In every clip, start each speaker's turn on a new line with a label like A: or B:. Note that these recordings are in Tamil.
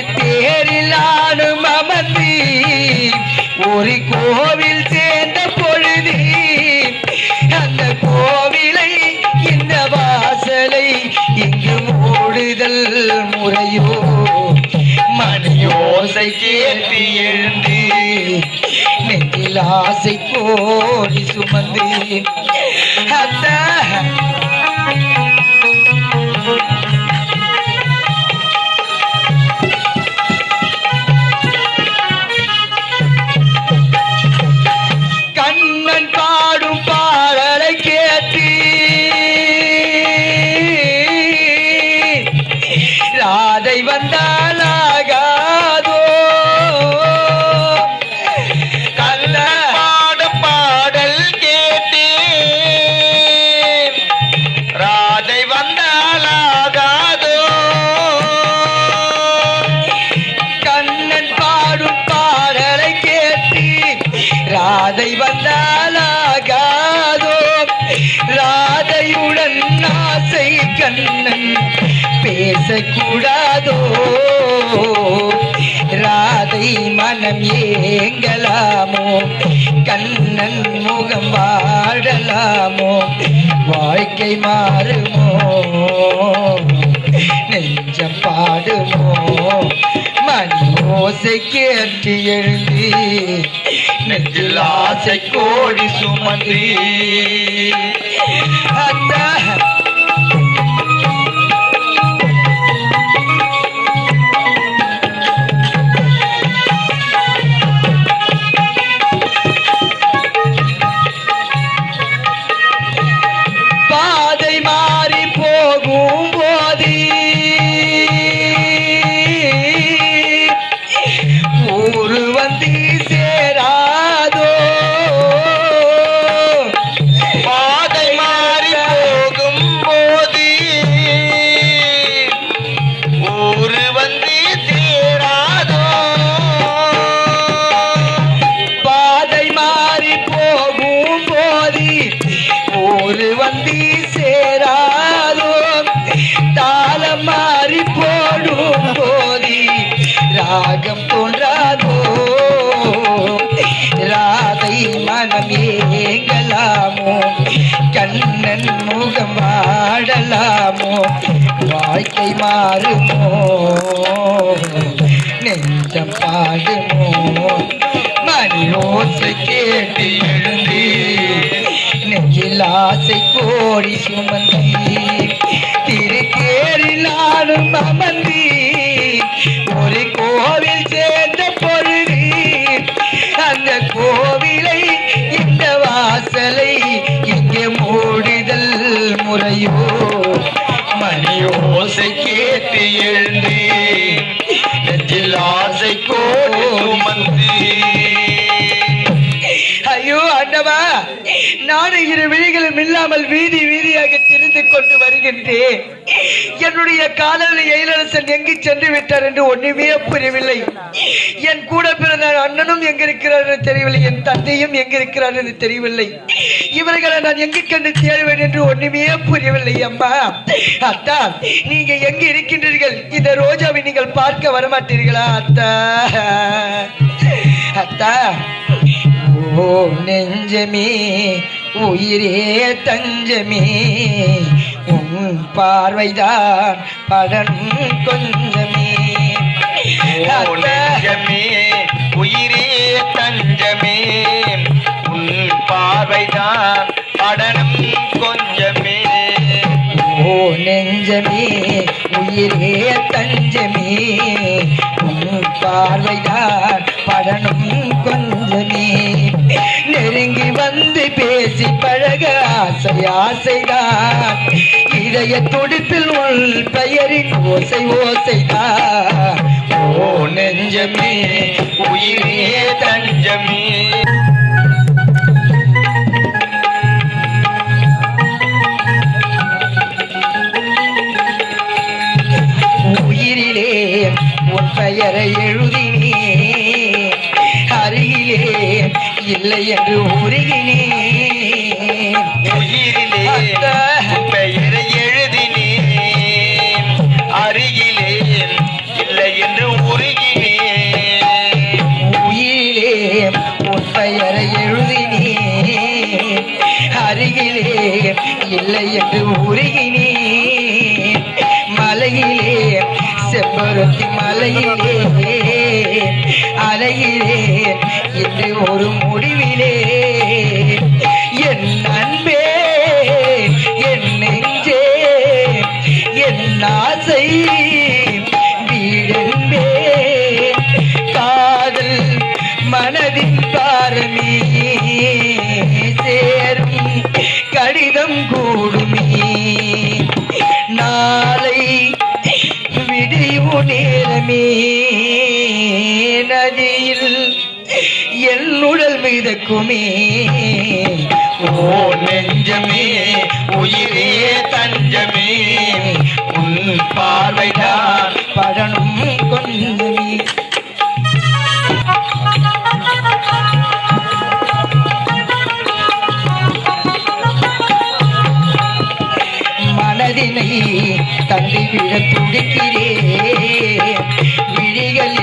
A: தேரில் ஆடும் ஒரு கோவில் சேர்ந்த பொழுது அந்த கோவிலை இந்த வாசலை இங்கு மூடுதல் முறையோ? மணியோசை கேட்டு எழுந்து நெஞ்சில் ஆசை கோடி சுமந்து கூடாதோ? ராதை மனம் ஏங்கலாமோ? கண்ணன் முகம் வாழலாமோ? வாழ்க்கை மாறுமோ? நெஞ்சம் பாடுமோ? மணி ஓசை கேட்டு எழுந்து நெஞ்சில் ஆசை கோடி சுமந்து அந்த பாதை மாறி போகும். ராகம் தோன்றாதோ? ராதை மனம் ஏங்கலாமோ கண்ணன் முகம் ஆடலாமோ வாழ்க்கை மாறுமோ? நெஞ்சம் பாடுமோ? மணி கேட்டு எழுந்து நெஞ்சில் ஆசை கோடி சுமந்தி. திருத்தேரில் ஆடும் எழுதி நெஞ்சில் ஆசை கோடி ஐயோ அண்ணவா நானும் இரு விழிகளும் இல்லாமல் வீதி வீதியாக திரிந்து கொண்டு வருகின்றேன். என்னுடைய காதல் எயிலரசன் எங்கு சென்று விட்டார் என்று ஒண்ணுமே புரியவில்லை. என் கூட பிறந்த அண்ணனும் எங்க இருக்கிறார் என்று தெரியவில்லை. என் தந்தையும் எங்க இருக்கிறார் என்று தெரியவில்லை. இவர்களை நான் எங்கு கண்டு தேடுவேன் என்று ஒண்ணுமே புரியவில்லை. அம்மா அத்தா நீங்க எங்க இருக்கின்றீர்கள்? இந்த ரோஜாவை நீங்கள் பார்க்க வரமாட்டீர்களா அத்தா? அத்தா ஓ நெஞ்சமே உயிரே தஞ்சமே. உன் பார்வைதான் படனும் கொஞ்சமே.
B: நெஞ்சமே உயிரே தஞ்சமே. உன் பார்வைதான் படனம் கொஞ்சமே.
A: ஓ நெஞ்சமே உயிரே தஞ்சமே. உன் பார்வைதான் படனும் கொஞ்சமே. பேசி பழக ஆசை ஆசைதான். இதய துடிப்பில் உள் பெயரின் ஓசை ஓசைதான்.
B: ஓ நெஞ்சமே உயிரே தஞ்சமே.
A: உயிரிலே உன் பெயரை எழுதினே அருகிலே இல்லை என்று உருகினே
B: அருகிலே பெயரை எழுதினேன். அருகிலே இல்லை என்று
A: உருகினேன். உயிலே உன் பெயரை எழுதினேன். அருகிலே இல்லை என்று உருகினேன். மலையிலே செப்பருத்தி மலையிலே அலையிலே என்று ஒரு கடிதம் கூடுமே. நாளை விடிவு நேரமே. நதியில் என் உடல் மிதக்குமே.
B: ஓ நெஞ்சமே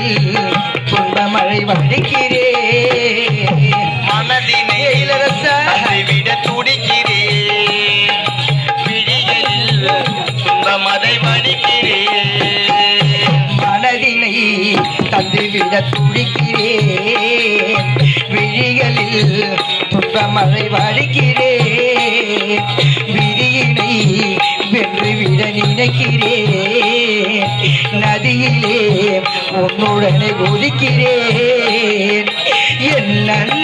A: விழிகளில் துன்பமழை வடிக்கிறேன்
B: மனதினை
A: இளவரசா.
B: விட துடிக்கிறேன் விழிகளில் துன்பமதை வடிக்கிறேன்
A: மனதினை தந்துவிட துடிக்கிறேன் விழிகளில் துன்பமழை வடிக்கிறேன் விதியினை வென்றுவிட நினைக்கிறேன் நதியிலே உன்னுடனே ஒதுக்கிறேன் என் என்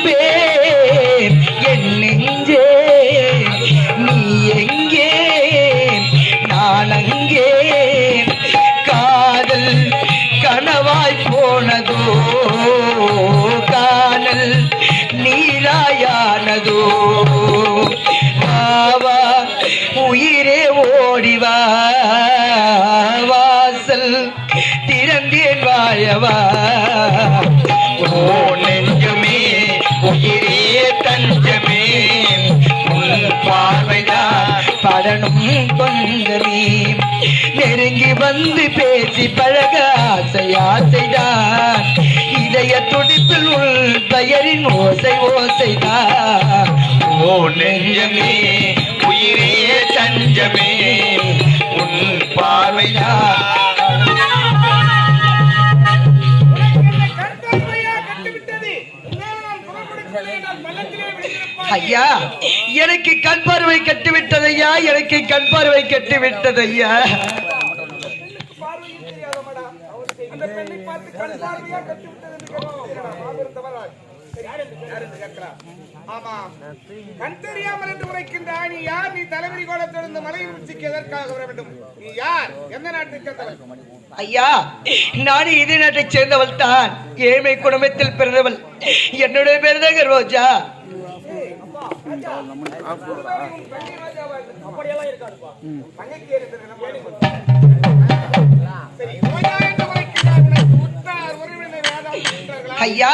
A: வாழவா
B: ஓ நெஞ்சமே உயிரிய தஞ்சமே. உன் பார்வைதான்
A: படணும் கொஞ்சமே நெருங்கி வந்து பேசி பழக ஆசை ஆசைதான் இதய துடிப்பில் உள் பெயரின் ஓசை ஓசைதான்
B: ஓ நெஞ்சமே உயிரே தஞ்சமே. உன் பார்வைதான்
A: ஐயா எனக்கு கண் பார்வை கட்டுவிட்டது ஐயா எனக்கு கண் பார்வை கட்டுவிட்டது ஐயா
C: அந்த பெண்ணை பார்த்து கண் பார்வையா கட்டிவிட்டது என்று கண் தெரியாமல் என்று உரைக்கின்றாய் நீ யார்? நீ தலைவரி கோலத்திலிருந்து மலையின் உச்சிக்கு எதற்காக வர வேண்டும்? நீ யார்? எந்த நாட்டை சேர்ந்தவன்
A: ஐயா நான் இதே நாட்டைச் சேர்ந்தவள் தான். ஏழ்மை குடும்பத்தில் பிறந்தவள். என்னுடைய பேர் தாங்க ரோஜா.
C: தங்கைக்கு இருக்கிறது
A: ஐயா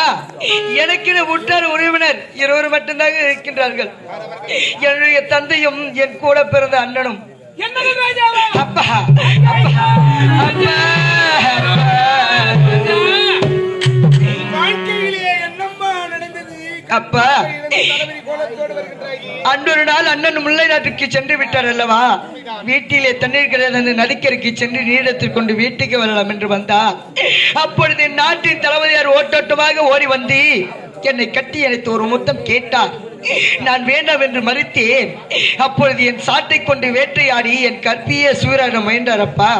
A: எனக்கு உற்றார் உறவினர் இருவர் மட்டும்தான் இருக்கின்றார்கள். என்னுடைய தந்தையும் என் கூட பிறந்த அண்ணனும்? அப்பா அப்பா அண்ணா அப்பா
C: தலைவரி
A: அன்றொரு நாள் அண்ணன் முல்லை நாட்டுக்கு சென்று விட்டார் அல்லவா? வீட்டிலே தண்ணீர் கிடையாது நதிக்கரைக்கு சென்று நீரத்தில் கொண்டு வீட்டுக்கு வரலாம் என்று வந்தார் அப்பொழுது நாட்டின் தளபதியார் ஓட்டோட்டமாக ஓடி வந்து என்னை கட்டி அணைத்து ஒரு முத்தம் கேட்டார். நான் வேண்டாம் என்று மறுத்தேன். அப்பொழுது என் சாட்டை கொண்டு வேட்டையாடி என் கற்பியே சூரான முயன்றாரப்பா.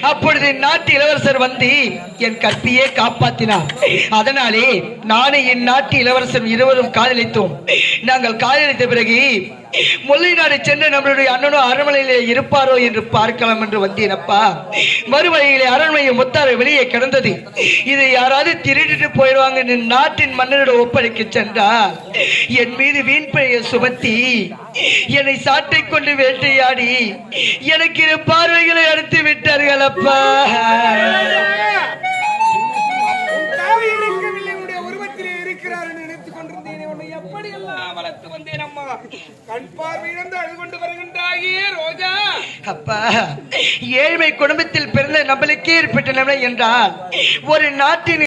A: அப்பொழுது என் நாட்டு இளவரசர் வந்து என் கற்பியே காப்பாத்தினார். அதனாலே நானும் என் நாட்டு இளவரசர் இருவரும் காதலித்தோம். நாங்கள் காதலித்த பிறகு முல்லை நாடு சென்று நம்மளுடைய அண்ணனும் அரண்மனையிலே இருப்பாரோ என்று பார்க்கலாம் என்று வந்தேனப்பா. மறுவழியிலே அரண்மனையை முத்தார வெளியே கிடந்தது. இதை யாராவது திருடிட்டு போயிடுவாங்க நாட்டின் மன்னரிடம் ஒப்படைக்க சென்றார். என் மீது வீண் பெயர் சுமத்தி என்னை சாட்டை கொண்டு வேட்டையாடி எனக்கு இரு பார்வைகளை அறுத்து விட்டார்கள் அப்பா ஏழ்மை குடும்பத்தில் பிறந்த நம்மளுக்கே ஏற்பட்ட நிலை என்றால் ஒரு நாட்டின்